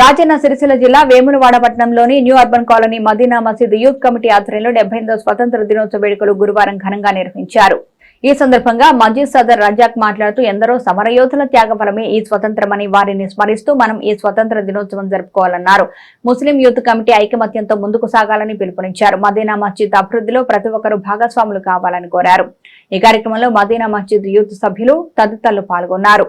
రాజన్న సిరిసిల్ల జిల్లా వేములవాడ పట్టణంలోని new urban colony Madina మసీద్ యూత్ కమిటీ ఆధ్వర్యంలో డెబ్బై స్వతంత్ర దినోత్సవ వేడుకలు గురువారం ఘనంగా నిర్వహించారు. ఈ సందర్భంగా మజీద్ సదర్ రజాక్ మాట్లాడుతూ ఎందరో సమరయోధుల త్యాగఫలమే ఈ స్వతంత్రమని వారిని స్మరిస్తూ మనం ఈ స్వతంత్ర దినోత్సవం జరుపుకోవాలన్నారు. ముస్లిం యూత్ కమిటీ ఐకమత్యంతో ముందుకు సాగాలని పిలుపునిచ్చారు. మదీనా మస్జిద్ అభివృద్ధిలో ప్రతి ఒక్కరూ భాగస్వాములు కావాలని కోరారు. ఈ కార్యక్రమంలో మదీనా మస్జిద్ యూత్ సభ్యులు తదితరులు పాల్గొన్నారు.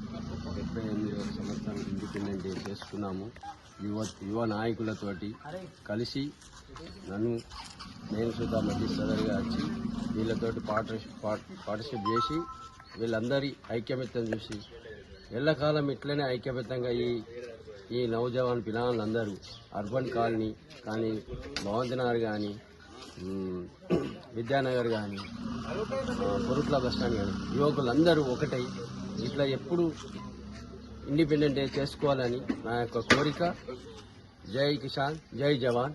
డెబ్బై ఎనిమిదవ సంవత్సరం ఇండిపెండెంట్ డే చేసుకున్నాము. యువ యువ నాయకులతోటి కలిసి నన్ను నేను సుధా మధ్య సదర్గా వచ్చి వీళ్ళతోటి పార్టిసిపేట్ పార్టిసిపేట్ చేసి వీళ్ళందరి ఐక్యమత్యం చూసి ఎల్లకాలం ఇట్లనే ఐక్యమత్యంగా ఈ ఈ నవజవాన్ పిల్లలందరూ అర్బన్ కాలనీ కానీ భవంతినగర్ కానీ విద్యానగర్ కానీ పొరుట్ల బస్ స్టాండ్ కానీ యువకులందరూ ఒకటై ఇట్లా ఎప్పుడు ఇండిపెండెంట్ డే చేసుకోవాలని నా యొక్క కోరిక. జై కిసాన్ జై జవాన్.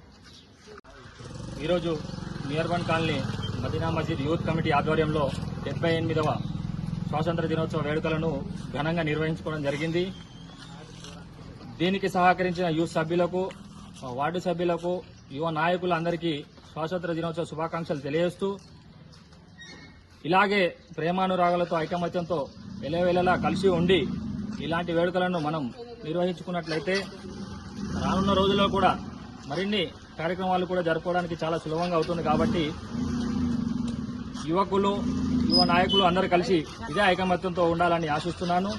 ఈరోజు నియర్బన్ colony Madina Masjid youth committee ఆధ్వర్యంలో డెబ్బై ఎనిమిదవ స్వాతంత్ర దినోత్సవ వేడుకలను ఘనంగా నిర్వహించుకోవడం జరిగింది. దీనికి సహకరించిన యూత్ సభ్యులకు వార్డు సభ్యులకు యువ నాయకులందరికీ స్వాతంత్ర దినోత్సవ శుభాకాంక్షలు తెలియజేస్తూ ఇలాగే ప్రేమానురాగాలతో ఐకమత్యంతో ఎలవేళలా కలిసి ఉండి ఇలాంటి వేడుకలను మనం నిర్వహించుకున్నట్లయితే రానున్న రోజుల్లో కూడా మరిన్ని కార్యక్రమాలు కూడా జరుపుకోవడానికి చాలా సులభంగా అవుతుంది కాబట్టి యువకులు యువ నాయకులు అందరూ కలిసి ఇదే ఐకమత్యంతో ఉండాలని ఆశిస్తున్నాను.